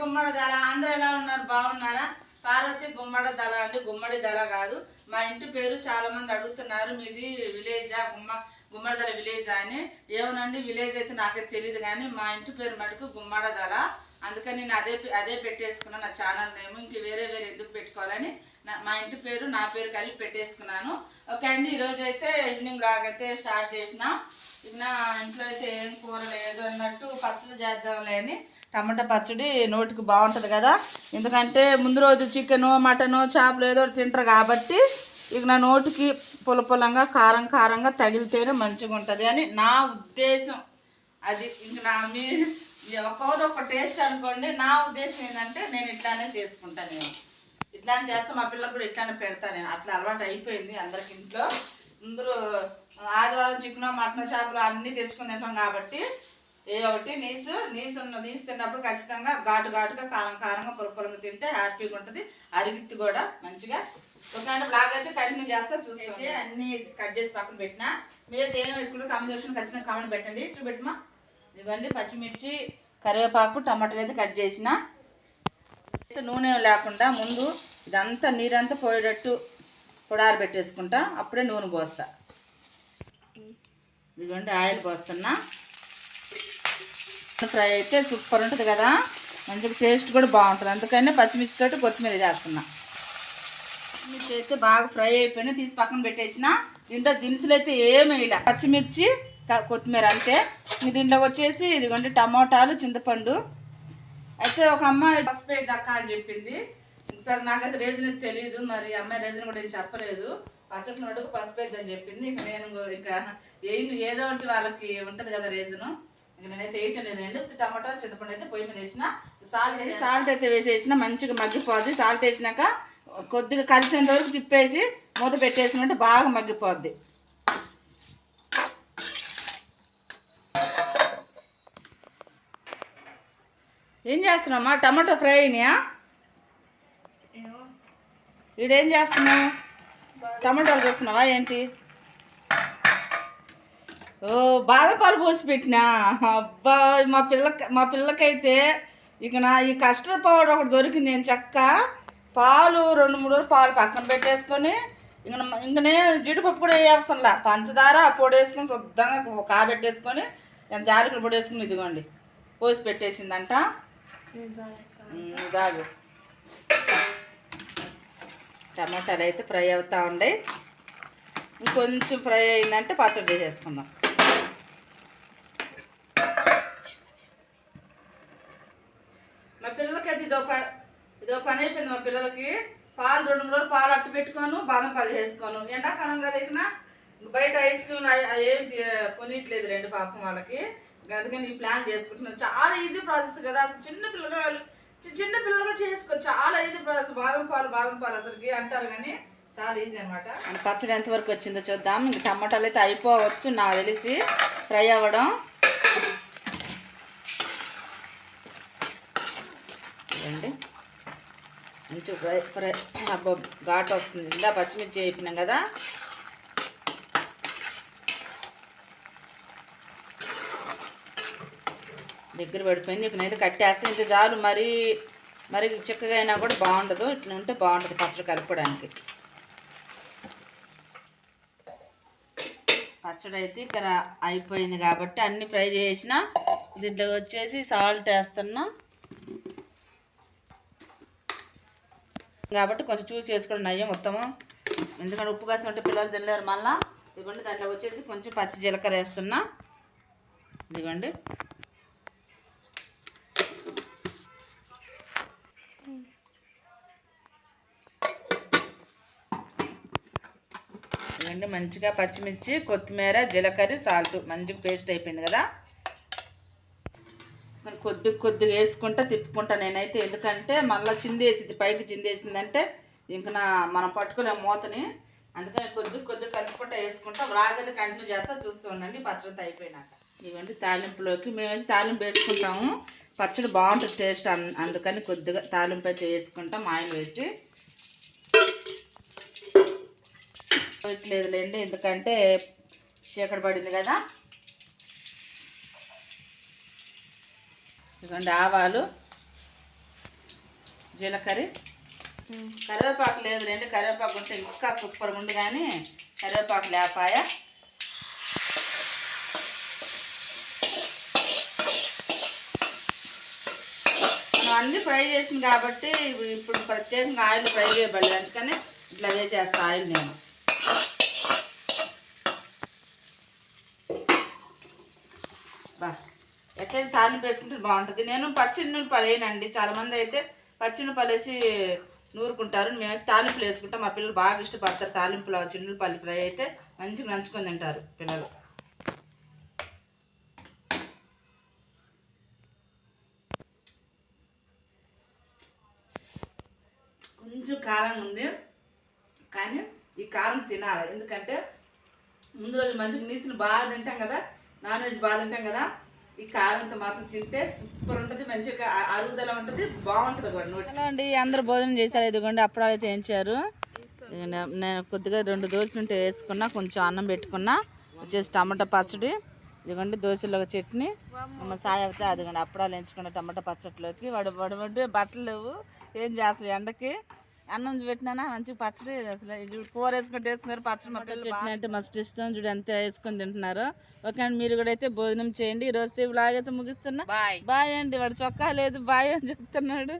గుమ్మడి దళ. అందరూ ఎలా ఉన్నారు? బాగున్నారా? పార్వతి గుమ్మడి దళ అండి. గుమ్మడి దళ కాదు. మా ఇంటి పేరు చాలా మంది అడుగుతున్నారు. మీది విలేజా? గుమ్మ గుమ్మడి దళ విలేజా అని. ఏమనండి విలేజ్ అయితే నాకే తెలియదు కానీ మా ఇంటి పేరు మటుకు గుమ్మడదల అందుకని నేను అదే అదే పెట్టేసుకున్నాను నా ఛానల్ నేమ్ ఇంక వేరే వేరే ఎందుకు పెట్టుకోవాలని నా- మా ఇంటి పేరు నా పేరు కలిపి పెట్టేసుకున్నాను. ఓకే అండి ఈరోజు అయితే ఈవినింగ్ లాగైతే స్టార్ట్ చేసిన. ఇక నా ఇంట్లో అయితే ఏం కూర లేదు అన్నట్టు పచ్చడి చేద్దాంలే అని. టమాటా పచ్చడి నోటికి బాగుంటుంది కదా? ఎందుకంటే ముందు రోజు చికెను మటను చేపలు ఏదో ఒకటి తింటారు కాబట్టి ఇక నా నోటికి పులపులంగా కారం కారంగా తగిలితేనే మంచిగా ఉంటుంది అని నా ఉద్దేశం. అది ఇంక నా మీ ఒక్కొక్కరు ఒక టేస్ట్ అనుకోండి. నా ఉద్దేశం ఏంటంటే నేను ఇట్లానే చేసుకుంటాను నేను. ఇట్లానే చేస్తే మా పిల్లలకు కూడా ఇట్లానే పెడతాను నేను. అట్లా అలవాటు అయిపోయింది అందరికి ఇంట్లో. అందరూ ఆదివారం చికెన్ మటన్ చేపలు అన్నీ తెచ్చుకుని తింటాం కాబట్టి ఏ ఒకటి నీసు నీసు నీసు తిన్నప్పుడు ఖచ్చితంగా ఘాటు ఘాటుగా కారం కారంగా పొల తింటే హ్యాపీగా ఉంటుంది. అరిగిత్తి కూడా మంచిగా. ఒక బ్లాగ్ అయితే కంటిన్యూ చేస్తా చూస్తే అన్ని కట్ చేసి పక్కన పెట్టిన. మీరు తేనె వేసుకుంటే కామెంట్ సెక్షన్ ఖచ్చితంగా కామెంట్ పెట్టండి. చూపెట్టమా? ఇదిగోండి పచ్చిమిర్చి కరివేపాకు టమాటాలు అయితే కట్ చేసిన. నూనె లేకుండా ముందు ఇదంతా నీరంతా పోయేటట్టు పొడారు పెట్టేసుకుంటా. అప్పుడే నూనె పోస్తా. ఇదిగోండి ఆయిల్ పోస్తున్నా. ఫ్రై అయితే సూపర్ ఉంటుంది కదా. మంచిగా టేస్ట్ కూడా బాగుంటుంది. అందుకనే పచ్చిమిర్చి తోటి కొత్తిమీర చేస్తున్నా. పచ్చిమిర్చి అయితే బాగా ఫ్రై అయిపోయినా తీసి పక్కన పెట్టేసిన. దీంట్లో దినుసులు అయితే ఏమి పచ్చిమిర్చి కొత్తిమీర అంతే. ఇంక దీంట్లో వచ్చేసి ఇదిగోండి టమోటాలు చింతపండు. అయితే ఒక అమ్మాయి పసుపు దక్క అని చెప్పింది. సరే నాకైతే రీజన్ అయితే తెలియదు మరి అమ్మాయి రీజన్ కూడా ఏం చెప్పలేదు. పచ్చడి నడుకు పసుపు అని చెప్పింది. ఇక నేను ఇంకా ఏం ఏదో ఒకటి వాళ్ళకి ఉంటుంది కదా రీజను నేనైతే అండి చింతపండు అయితే పొయ్యి మీద వేసిన సాల్ట్ సాల్ట్ అయితే వేసేసిన మంచిగా మగ్గిపోద్ది. సాల్ట్ వేసినాక కొద్దిగా కలిసేంత వరకు తిప్పేసి మూత పెట్టేసినట్టు బాగా మగ్గిపోద్ది. ఏం చేస్తున్నామ్మా టమాటో ఫ్రై అయినాయా? ఈడేం చేస్తున్నావు? టమాటాలు చేస్తున్నావా ఏంటి? ఓ బాగా పాలు పోసి పెట్టినా. అబ్బా మా పిల్లకి మా పిల్లకైతే ఇక నా ఈ కస్టర్డ్ పౌడర్ ఒకటి దొరికింది నేను చక్క. పాలు రెండు మూడు రోజులు పాలు పక్కన పెట్టేసుకొని ఇంక నా- ఇంక నేను జీడిపప్పు కూడా వేయవసరంలా. పంచదార పొడి వేసుకొని శుద్ధంగా కాబెట్టేసుకొని నేను జాలికలు పొడి వేసుకుని ఇదిగోండి. పోసి పెట్టేసిందంట. దాగు టమాటాలు అయితే ఫ్రై అవుతూ ఉండే ఇంకొంచెం ఫ్రై అయిందంటే పచ్చడి చేసేసుకుందాం మా పిల్లలకి అది ఇదో పని ఇదో పని అయిపోయింది మా పిల్లలకి. పాలు రెండు మూడు రోజులు పాలు అట్టు పెట్టుకోను బాదం పాలు చేసుకోను ఎండాకాలం కదా బయట ఐస్ క్రీమ్ ఏం కొనిట్లేదు రెండు పాపం వాళ్ళకి. అందుకని ఈ ప్లాన్ చేసుకుంటున్నాను. చాలా ఈజీ ప్రాసెస్ కదా. అసలు చిన్న పిల్లలు చి- చిన్న పిల్లలు కూడా చేసుకో చాలా ఈజీ ప్రాసెస్. బాదం పాలు బాదం పాలు అసలుకి అంటారు కానీ చాలా ఈజీ అనమాట పచ్చడి ఎంతవరకు వచ్చిందో చూద్దాం. ఇంకా టమాటాలు అయితే అయిపోవచ్చు నాకు తెలిసి. ఫ్రై అవ్వడం. చూడండి. మంచి ఫ్రై ఫ్రై ఘాట్ వస్తుంది. ఇలా పచ్చిమిర్చి వేపినాం కదా. దగ్గర పడిపోయింది. ఇప్పుడైతే కట్టేస్తే. ఇంత చాలు. మరి మరి చిక్కగా అయినా కూడా బాగుండదు. ఇట్లా ఉంటే బాగుంటుంది పచ్చడి కలపడానికి పచ్చడి అయితే ఇక్కడ అయిపోయింది కాబట్టి అన్ని ఫ్రై చేసిన దీంట్లో వచ్చేసి సాల్ట్ వేస్తున్నా. కాబట్టి కొంచెం చూసి చేసుకోవడం నయ్యం మొత్తము. ఎందుకంటే ఉప్పు కాసిన ఉంటే పిల్లలు తినలేరు మళ్ళీ. ఇదిగోండి దాంట్లో వచ్చేసి కొంచెం పచ్చి జీలకర్ర వేస్తున్నా. ఇదిగోండి. ఇదిగోండి మంచిగా పచ్చిమిర్చి కొత్తిమీర జీలకర్ర సాల్ట్. మంచిగా పేస్ట్ అయిపోయింది కదా. మరి కొద్ది కొద్దిగా వేసుకుంటా తిప్పుకుంటా నేనైతే. ఎందుకంటే మళ్ళీ చిందేసింది పైకి చిందేసిందంటే ఇంక నా మనం పట్టుకునే మూతని అందుకని కొద్ది కొద్ది కలుపుకుంటా వేసుకుంటా. రాగది కంటిన్యూ చేస్తా చూస్తూ ఉండండి. పచ్చడి అయిపోయినాక. ఇవ్వండి తాలింపులోకి. మేమైతే తాలింపు వేసుకుంటాము. పచ్చడి బాగుంటుంది టేస్ట్. అన్- అందుకని కొద్దిగా తాలింపు అయితే వేసుకుంటాం ఆయిల్ వేసి. లేదులేండి ఎందుకంటే చీకటి పడింది కదా. ఇదిగోండి ఆవాలు జీలకర్ర. కరివేపాకు లేదు రెండు కరివేపాకు ఉంటే ఇంకా సూపర్గా ఉండు కానీ కరివేపాకు లేపాయ. మనం అన్నీ ఫ్రై చేసింది కాబట్టి ఇప్పుడు ప్రత్యేకంగా ఆయిల్ ఫ్రై చేయబడలేదు. అందుకని ఇట్లా వేసేస్తా ఆయిల్ నేను. బా. ఎట్లయితే తాలింపు వేసుకుంటే బాగుంటుంది. నేను పచ్చిమిరపల్లి వేయనండి చాలామంది అయితే పచ్చిమిరపల్లి వేసి నూరుకుంటారు. మేమైతే తాలింపులు వేసుకుంటాం. మా పిల్లలు బాగా ఇష్టపడతారు తాలింపులో చిన్నపల్లి ఫ్రై అయితే మంచిగా నంచుకొని తింటారు పిల్లలు. కొంచెం కారం ఉంది. కానీ ఈ కారం తినాలి. ఎందుకంటే ముందు రోజు మంచిగా నీసులు బాగా తింటాం కదా నాన్ వెజ్ బాగా తింటాం కదా ఈ కారంతో మాత్రం తింటే సూపర్ ఉంటుంది మంచిగా అరుగుదల ఉంటుంది బాగుంటుంది కూడా అండి అందరు భోజనం చేశారు ఇదిగోండి అప్పుడాలు అయితే ఏంచారు నేను కొద్దిగా రెండు దోశలు ఉంటే వేసుకున్నా కొంచెం అన్నం పెట్టుకున్నా వచ్చేసి టమాటా పచ్చడి ఇదిగోండి దోశలో ఒక చట్నీ మా సాయి అయితే అదిగోండి అప్పుడాలు ఎంచుకున్న టమాటా పచ్చడిలోకి వాడు వాడు వాడు బట్టలు లేవు ఏం చేస్తాయి ఎండకి? అన్నం పెట్టినా మంచిగా పచ్చడి అసలు? చూడు కూర వేసుకుంటే వేసుకున్నారు పచ్చడి మొత్తం చట్నీ అంటే మస్తు ఇష్టం చూడు ఎంత వేసుకొని తింటున్నారు. ఓకే అండి మీరు కూడా అయితే భోజనం చేయండి. ఈ రోజు లాగైతే ముగిస్తున్నా. బాయ్. బాయ్ అండి వాడు చొక్కా లేదు బాయ్ అని చెప్తున్నాడు.